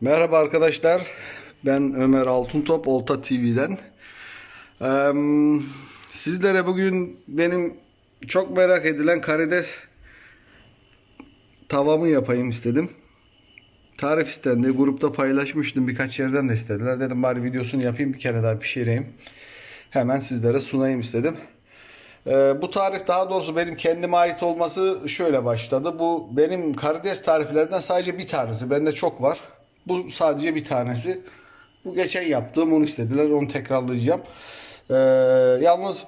Merhaba arkadaşlar. Ben Ömer Altıntop Olta TV'den. Eee, sizlere bugün benim çok merak edilen karides tavamı yapayım istedim. Tarif istendi. Grupta paylaşmıştım. Birkaç yerden de istediler. Dedim bari videosunu yapayım bir kere daha pişireyim. Hemen sizlere sunayım istedim. Ee, bu tarif daha doğrusu benim kendime ait olması şöyle başladı. Bu benim karides tariflerden sadece bir tanesi. Bende çok var. Bu sadece bir tanesi. Bu geçen yaptığım onu istediler. Onu tekrarlayacağım. Ee, yalnız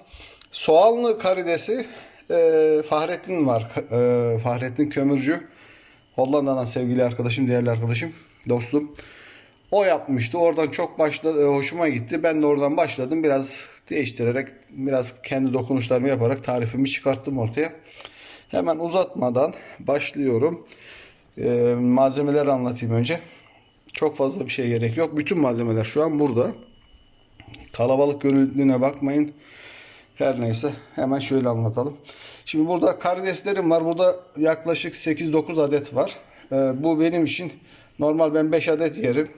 soğanlı karidesi e, Fahrettin var. E, Fahrettin Kömürcü. Hollanda'dan sevgili arkadaşım, değerli arkadaşım, dostum. O yapmıştı. Oradan çok başladı, hoşuma gitti. Ben de oradan başladım. Biraz değiştirerek, biraz kendi dokunuşlarımı yaparak tarifimi çıkarttım ortaya. Hemen uzatmadan başlıyorum. Ee, malzemeleri anlatayım önce. Çok fazla bir şey gerek yok. Bütün malzemeler şu an burada. Kalabalık görüldüğüne bakmayın. Her neyse hemen şöyle anlatalım. Şimdi burada karideslerim var. Burada yaklaşık 8-9 adet var. Ee, bu benim için normal ben 5 adet yerim.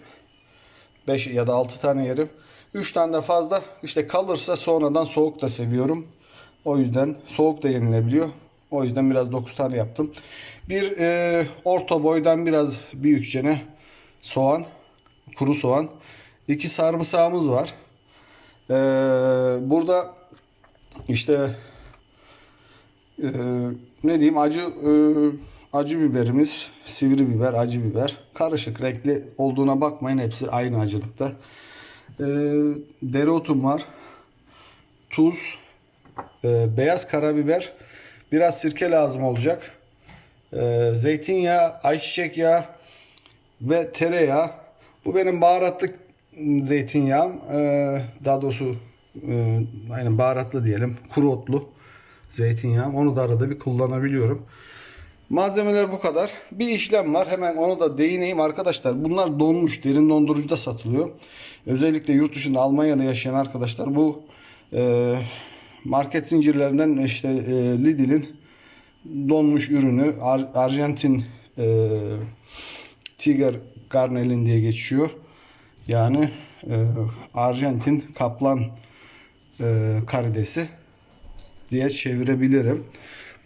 5 ya da 6 tane yerim. 3 tane de fazla işte kalırsa sonradan soğuk da seviyorum. O yüzden soğuk da yenilebiliyor. O yüzden biraz 9 tane yaptım. Bir e, orta boydan biraz büyükçene soğan, kuru soğan. İki sarımsağımız var. Ee, burada işte e, ne diyeyim acı e, acı biberimiz, sivri biber, acı biber. Karışık renkli olduğuna bakmayın hepsi aynı acılıkta. E, dereotum var. Tuz, e, beyaz karabiber, biraz sirke lazım olacak. E, zeytinyağı, ayçiçek yağı ve tereyağı. Bu benim baharatlı zeytinyağım. Ee, daha doğrusu e, aynen baharatlı diyelim. Kuru otlu zeytinyağım. Onu da arada bir kullanabiliyorum. Malzemeler bu kadar. Bir işlem var. Hemen onu da değineyim arkadaşlar. Bunlar donmuş. Derin dondurucuda satılıyor. Özellikle yurt dışında Almanya'da yaşayan arkadaşlar bu e, market zincirlerinden işte e, Lidl'in donmuş ürünü Ar- Arjantin e, Tiger Garnelin diye geçiyor. Yani e, Arjantin kaplan e, karidesi diye çevirebilirim.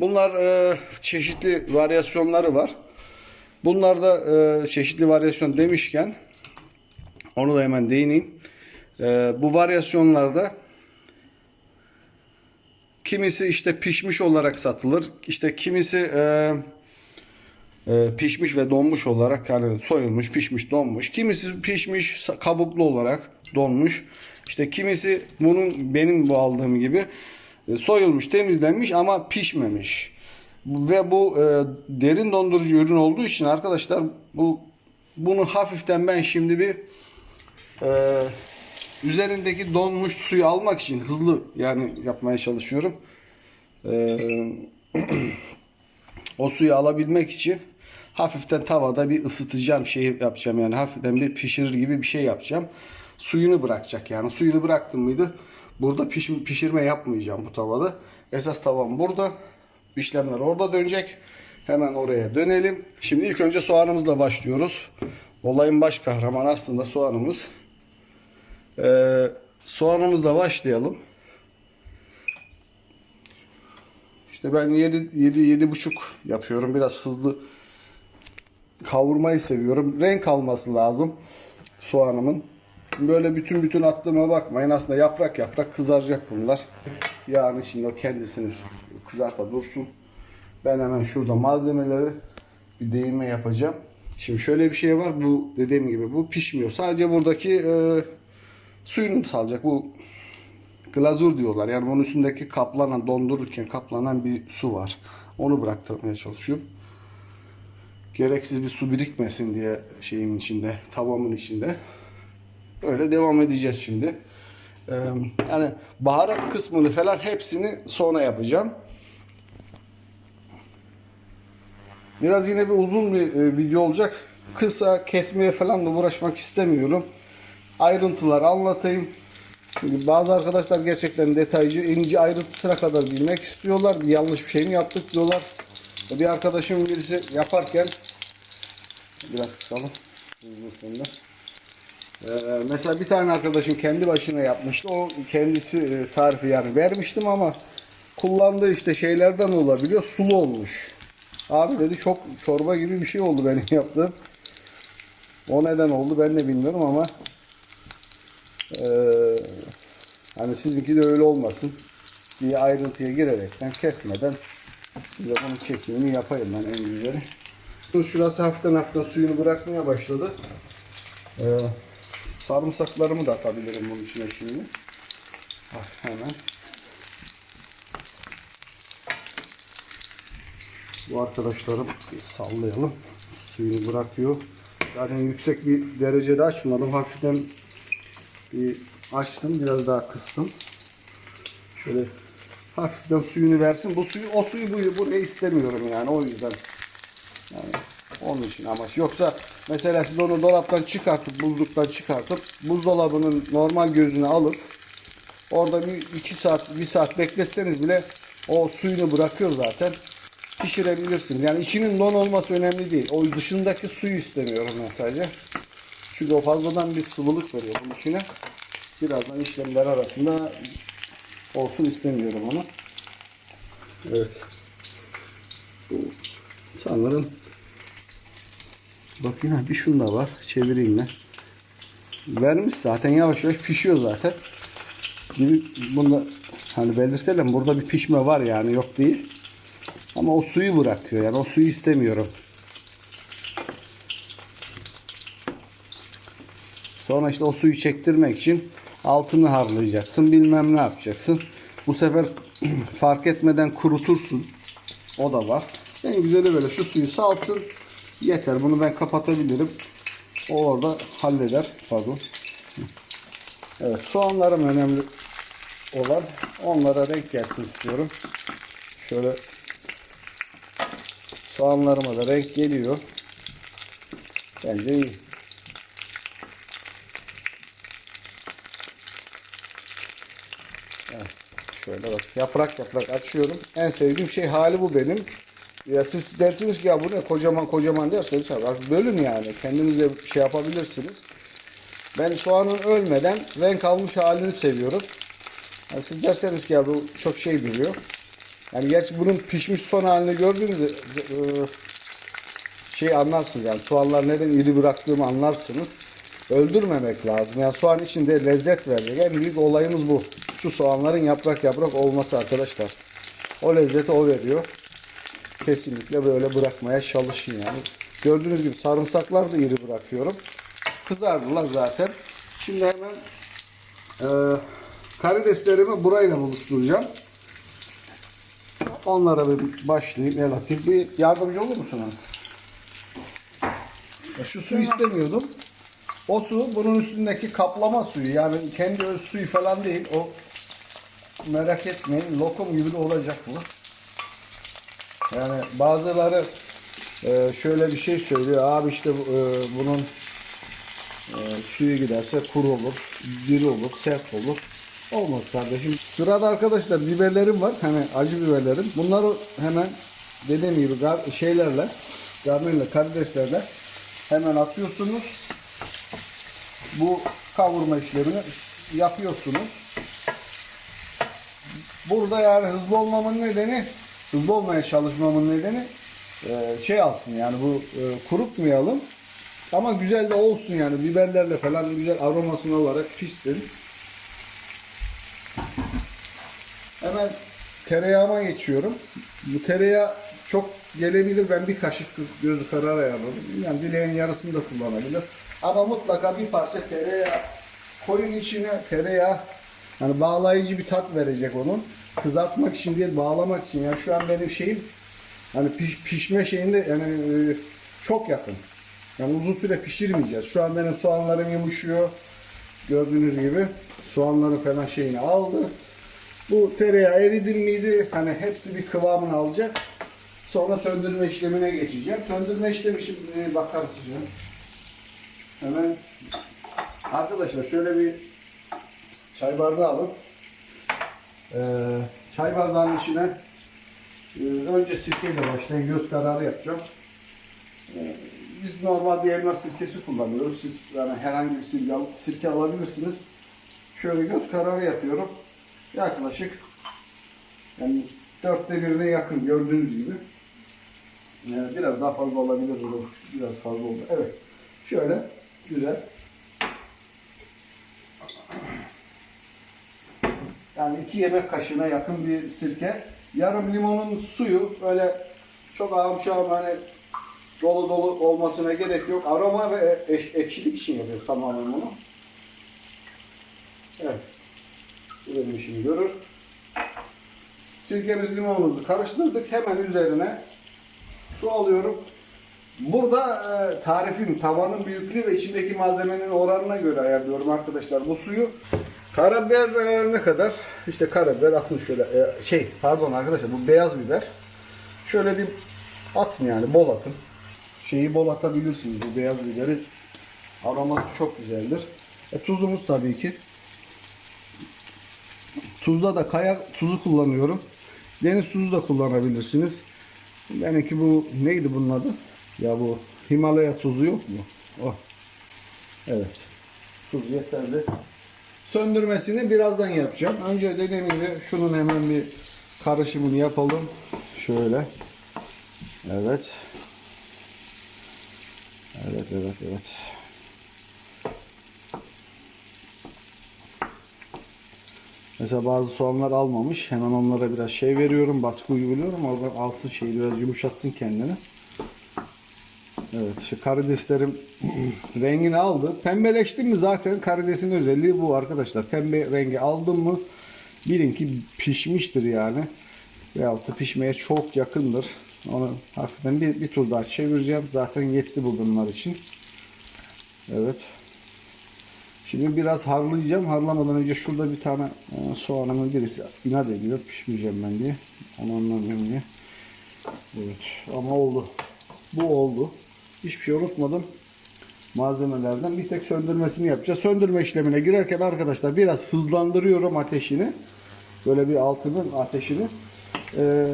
Bunlar e, çeşitli varyasyonları var. Bunlarda e, çeşitli varyasyon demişken onu da hemen değineyim. E, bu varyasyonlarda kimisi işte pişmiş olarak satılır. İşte kimisi e, e, pişmiş ve donmuş olarak yani soyulmuş, pişmiş, donmuş. Kimisi pişmiş, kabuklu olarak donmuş. İşte kimisi bunun benim bu aldığım gibi e, soyulmuş, temizlenmiş ama pişmemiş. Ve bu e, derin dondurucu ürün olduğu için arkadaşlar bu bunu hafiften ben şimdi bir e, üzerindeki donmuş suyu almak için hızlı yani yapmaya çalışıyorum. E, o suyu alabilmek için hafiften tavada bir ısıtacağım şey yapacağım yani hafiften bir pişirir gibi bir şey yapacağım. Suyunu bırakacak yani suyunu bıraktım mıydı burada piş, pişirme yapmayacağım bu tavada. Esas tavam burada. İşlemler orada dönecek. Hemen oraya dönelim. Şimdi ilk önce soğanımızla başlıyoruz. Olayın baş kahramanı aslında soğanımız. Ee, soğanımızla başlayalım. İşte ben 7 7 7 buçuk yapıyorum. Biraz hızlı kavurmayı seviyorum. Renk alması lazım soğanımın. Böyle bütün bütün attığıma bakmayın. Aslında yaprak yaprak kızaracak bunlar. Yağın içinde o kendisini kızarta dursun. Ben hemen şurada malzemeleri bir değinme yapacağım. Şimdi şöyle bir şey var. Bu dediğim gibi bu pişmiyor. Sadece buradaki e, suyunu salacak. Bu glazur diyorlar. Yani bunun üstündeki kaplanan, dondururken kaplanan bir su var. Onu bıraktırmaya çalışıyorum. Gereksiz bir su birikmesin diye şeyin içinde, tavamın içinde. Öyle devam edeceğiz şimdi. Ee, yani baharat kısmını falan hepsini sonra yapacağım. Biraz yine bir uzun bir e, video olacak. Kısa kesmeye falan da uğraşmak istemiyorum. Ayrıntılar anlatayım. Çünkü bazı arkadaşlar gerçekten detaycı, ince ayrıntısına kadar bilmek istiyorlar. Yanlış bir şey mi yaptık diyorlar. Bir arkadaşım birisi yaparken biraz kısalım. hızlısında. Ee, mesela bir tane arkadaşım kendi başına yapmıştı. O kendisi e, tarifi yani vermiştim ama kullandığı işte şeylerden olabiliyor. Sulu olmuş. Abi dedi çok çorba gibi bir şey oldu benim yaptığım. O neden oldu ben de bilmiyorum ama eee hani sizinki de öyle olmasın diye ayrıntıya girerekten kesmeden size bunun çekimini yapayım ben en güzeli. Şurası hafiften hafiften suyunu bırakmaya başladı. Ee, sarımsaklarımı da atabilirim bunun içine şimdi. Bak hemen. Bu arkadaşlarım sallayalım. Suyunu bırakıyor. Zaten yüksek bir derecede açmadım. Hafiften bir açtım. Biraz daha kıstım. Şöyle hafiften suyunu versin. Bu suyu, o suyu bu, buraya istemiyorum yani. O yüzden onun için amaç. Yoksa mesela siz onu dolaptan çıkartıp buzluktan çıkartıp buzdolabının normal gözüne alıp orada bir iki saat bir saat bekletseniz bile o suyunu bırakıyor zaten. Pişirebilirsiniz. Yani içinin don olması önemli değil. O dışındaki suyu istemiyorum ben sadece. Çünkü o fazladan bir sıvılık veriyor bunun içine. Birazdan işlemler arasında olsun istemiyorum onu. Evet. Sanırım Bakın ha bir şunda var. Çevireyim ben. Vermiş zaten yavaş yavaş pişiyor zaten. Gibi bunda hani belirtelim burada bir pişme var yani yok değil. Ama o suyu bırakıyor yani o suyu istemiyorum. Sonra işte o suyu çektirmek için altını harlayacaksın bilmem ne yapacaksın. Bu sefer fark etmeden kurutursun. O da var. En güzeli böyle şu suyu salsın. Yeter. Bunu ben kapatabilirim. O orada halleder. Pardon. Evet. Soğanlarım önemli olan. Onlara renk gelsin istiyorum. Şöyle soğanlarıma da renk geliyor. Bence iyi. Evet. Şöyle bak. Yaprak yaprak açıyorum. En sevdiğim şey hali bu benim. Ya siz dersiniz ki ya bu ne kocaman kocaman derseniz bak bölün yani. Kendinize şey yapabilirsiniz. Ben soğanın ölmeden renk almış halini seviyorum. Yani siz derseniz ki ya bu çok şey duruyor. Yani gerçi bunun pişmiş son halini gördüğünüzde e, şey anlarsınız yani soğanlar neden iri bıraktığımı anlarsınız. Öldürmemek lazım. Yani soğan içinde lezzet verecek. En büyük olayımız bu. Şu soğanların yaprak yaprak olması arkadaşlar. O lezzeti o veriyor kesinlikle böyle bırakmaya çalışın yani. Gördüğünüz gibi sarımsaklar da iri bırakıyorum. Kızardılar zaten. Şimdi hemen e, karideslerimi burayla buluşturacağım. Onlara bir başlayayım. El atayım. Bir yardımcı olur musun bana? Ya Şu suyu istemiyordum. O su bunun üstündeki kaplama suyu. Yani kendi öz suyu falan değil. O merak etmeyin. Lokum gibi de olacak bu. Yani bazıları e, şöyle bir şey söylüyor. Abi işte e, bunun e, suyu giderse kuru olur, diri olur, sert olur. Olmaz kardeşim. Sırada arkadaşlar biberlerim var. Hani acı biberlerim. Bunları hemen dediğim gibi gar- şeylerle, garnıyla, karideslerle hemen atıyorsunuz. Bu kavurma işlemini yapıyorsunuz. Burada yani hızlı olmamın nedeni hızlı olmaya çalışmamın nedeni e, şey alsın yani bu e, kurutmayalım ama güzel de olsun yani biberlerle falan güzel aromasını olarak pişsin. Hemen tereyağıma geçiyorum. Bu tereyağı çok gelebilir. Ben bir kaşık gözü karar ayarladım. Yani dileğin yarısını da kullanabilir. Ama mutlaka bir parça tereyağı koyun içine tereyağı yani bağlayıcı bir tat verecek onun. Kızartmak için değil bağlamak için. Yani şu an benim şeyim hani piş, pişme şeyinde yani e, çok yakın. Yani uzun süre pişirmeyeceğiz. Şu an benim soğanlarım yumuşuyor. Gördüğünüz gibi soğanların falan şeyini aldı. Bu tereyağı eridim miydi? Hani hepsi bir kıvamını alacak. Sonra söndürme işlemine geçeceğim. Söndürme işlemi şimdi bakar? Hemen arkadaşlar şöyle bir çay bardağı alıp çay bardağının içine e, önce sirkeyle başlayın. Göz kararı yapacağım. Ee, biz normal bir elma sirkesi kullanıyoruz. Siz yani herhangi bir sirke, sirke alabilirsiniz. Şöyle göz kararı yapıyorum. Yaklaşık yani dörtte birine yakın gördüğünüz gibi. Ee, biraz daha fazla olabilir. Biraz fazla oldu. Evet. Şöyle güzel. Yani iki yemek kaşığına yakın bir sirke. Yarım limonun suyu öyle çok ağım şağım hani dolu dolu olmasına gerek yok. Aroma ve eş- ekşilik için yapıyoruz tamamen bunu. Evet. Bu benim işimi görür. Sirkemiz limonumuzu karıştırdık. Hemen üzerine su alıyorum. Burada e, tarifin tavanın büyüklüğü ve içindeki malzemenin oranına göre ayarlıyorum arkadaşlar bu suyu. Karabiber e, ne kadar? İşte karabiber atın şöyle e, şey pardon arkadaşlar bu beyaz biber. Şöyle bir atın yani bol atın. Şeyi bol atabilirsiniz bu beyaz biberi. Aroması çok güzeldir. E, tuzumuz tabii ki. Tuzda da kaya tuzu kullanıyorum. Deniz tuzu da kullanabilirsiniz. Benimki bu neydi bunun adı? Ya bu Himalaya tuzu yok mu? O. Evet. Tuz yeterli. Söndürmesini birazdan yapacağım. Önce dediğim gibi şunun hemen bir karışımını yapalım. Şöyle. Evet. Evet, evet, evet. Mesela bazı soğanlar almamış. Hemen onlara biraz şey veriyorum. Baskı uyguluyorum. Oradan alsın şeyi biraz yumuşatsın kendini. Evet işte karideslerim rengini aldı. Pembeleşti mi zaten karidesin özelliği bu arkadaşlar. Pembe rengi aldın mı bilin ki pişmiştir yani. Veyahut da pişmeye çok yakındır. Onu hafiften bir, bir tur daha çevireceğim. Zaten yetti bu bunlar için. Evet. Şimdi biraz harlayacağım. Harlamadan önce şurada bir tane e, soğanımın birisi inat ediyor. Pişmeyeceğim ben diye. Onu anlamıyorum diye. Evet. Ama oldu. Bu oldu. Hiçbir şey unutmadım. Malzemelerden bir tek söndürmesini yapacağız. Söndürme işlemine girerken arkadaşlar biraz hızlandırıyorum ateşini. Böyle bir altının ateşini. Ee,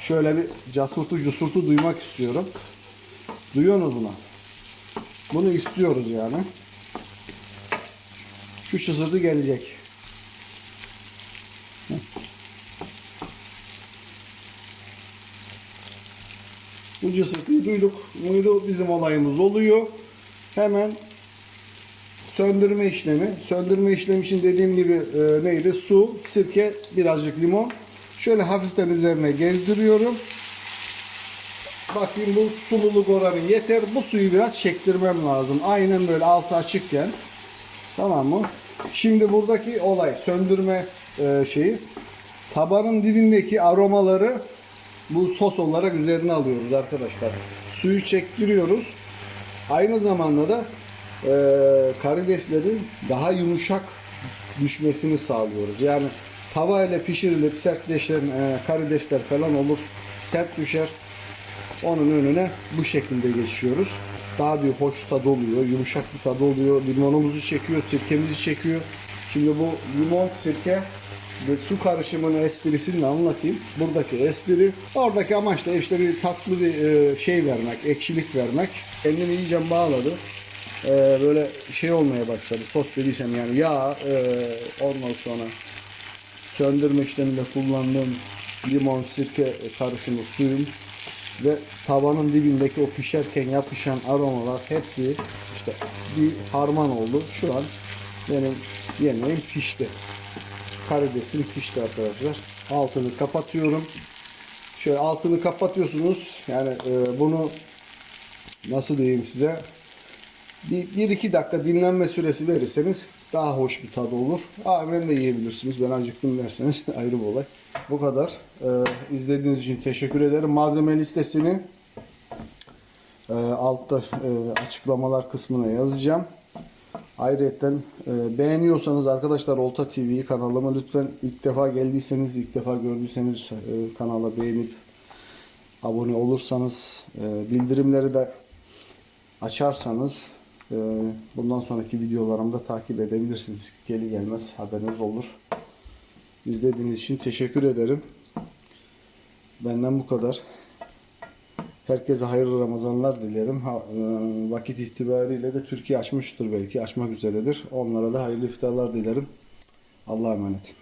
şöyle bir casurtu cusurtu duymak istiyorum. Duyuyorsunuz bunu? Bunu istiyoruz yani. Şu çısırtı gelecek. Bu cısırtıyı duyduk muydu bizim olayımız oluyor. Hemen söndürme işlemi. Söndürme işlemi için dediğim gibi e, neydi? Su, sirke, birazcık limon. Şöyle hafiften üzerine gezdiriyorum. Bakayım bu sululuk oranı yeter. Bu suyu biraz çektirmem lazım. Aynen böyle altı açıkken. Tamam mı? Şimdi buradaki olay söndürme e, şeyi. Tabanın dibindeki aromaları bu sos olarak üzerine alıyoruz arkadaşlar. Suyu çektiriyoruz. Aynı zamanda da e, karideslerin daha yumuşak düşmesini sağlıyoruz. Yani tava ile pişirilip sertleşen e, karidesler falan olur. Sert düşer. Onun önüne bu şekilde geçiyoruz. Daha bir hoş tadı oluyor, yumuşak bir tadı oluyor. Limonumuzu çekiyor, sirkemizi çekiyor. Şimdi bu limon, sirke ve su karışımının esprisini anlatayım. Buradaki espri, oradaki amaç da işte bir tatlı bir e, şey vermek, ekşilik vermek. Kendini iyice bağladı. E, Böyle şey olmaya başladı. Sos dediysem yani yağ, e, ondan sonra söndürme işleminde kullandığım limon, sirke karışımı suyum ve tavanın dibindeki o pişerken yapışan aromalar hepsi işte bir harman oldu. Şu an benim yemeğim pişti. Karidesim pişti arkadaşlar. Altını kapatıyorum. Şöyle altını kapatıyorsunuz. Yani e, bunu nasıl diyeyim size bir, bir iki dakika dinlenme süresi verirseniz daha hoş bir tadı olur. Aa, ben de yiyebilirsiniz. Ben acıktım derseniz ayrı bir olay. Bu kadar. Ee, izlediğiniz için teşekkür ederim. Malzeme listesini e, altta e, açıklamalar kısmına yazacağım. Ayrıca e, beğeniyorsanız arkadaşlar Olta TV kanalıma lütfen ilk defa geldiyseniz, ilk defa gördüyseniz e, kanala beğenip abone olursanız, e, bildirimleri de açarsanız e, bundan sonraki videolarımı da takip edebilirsiniz. Geli gelmez haberiniz olur. İzlediğiniz için teşekkür ederim. Benden bu kadar. Herkese hayırlı Ramazanlar dilerim. Ha, e, vakit itibariyle de Türkiye açmıştır belki. Açmak üzeredir. Onlara da hayırlı iftarlar dilerim. Allah'a emanet.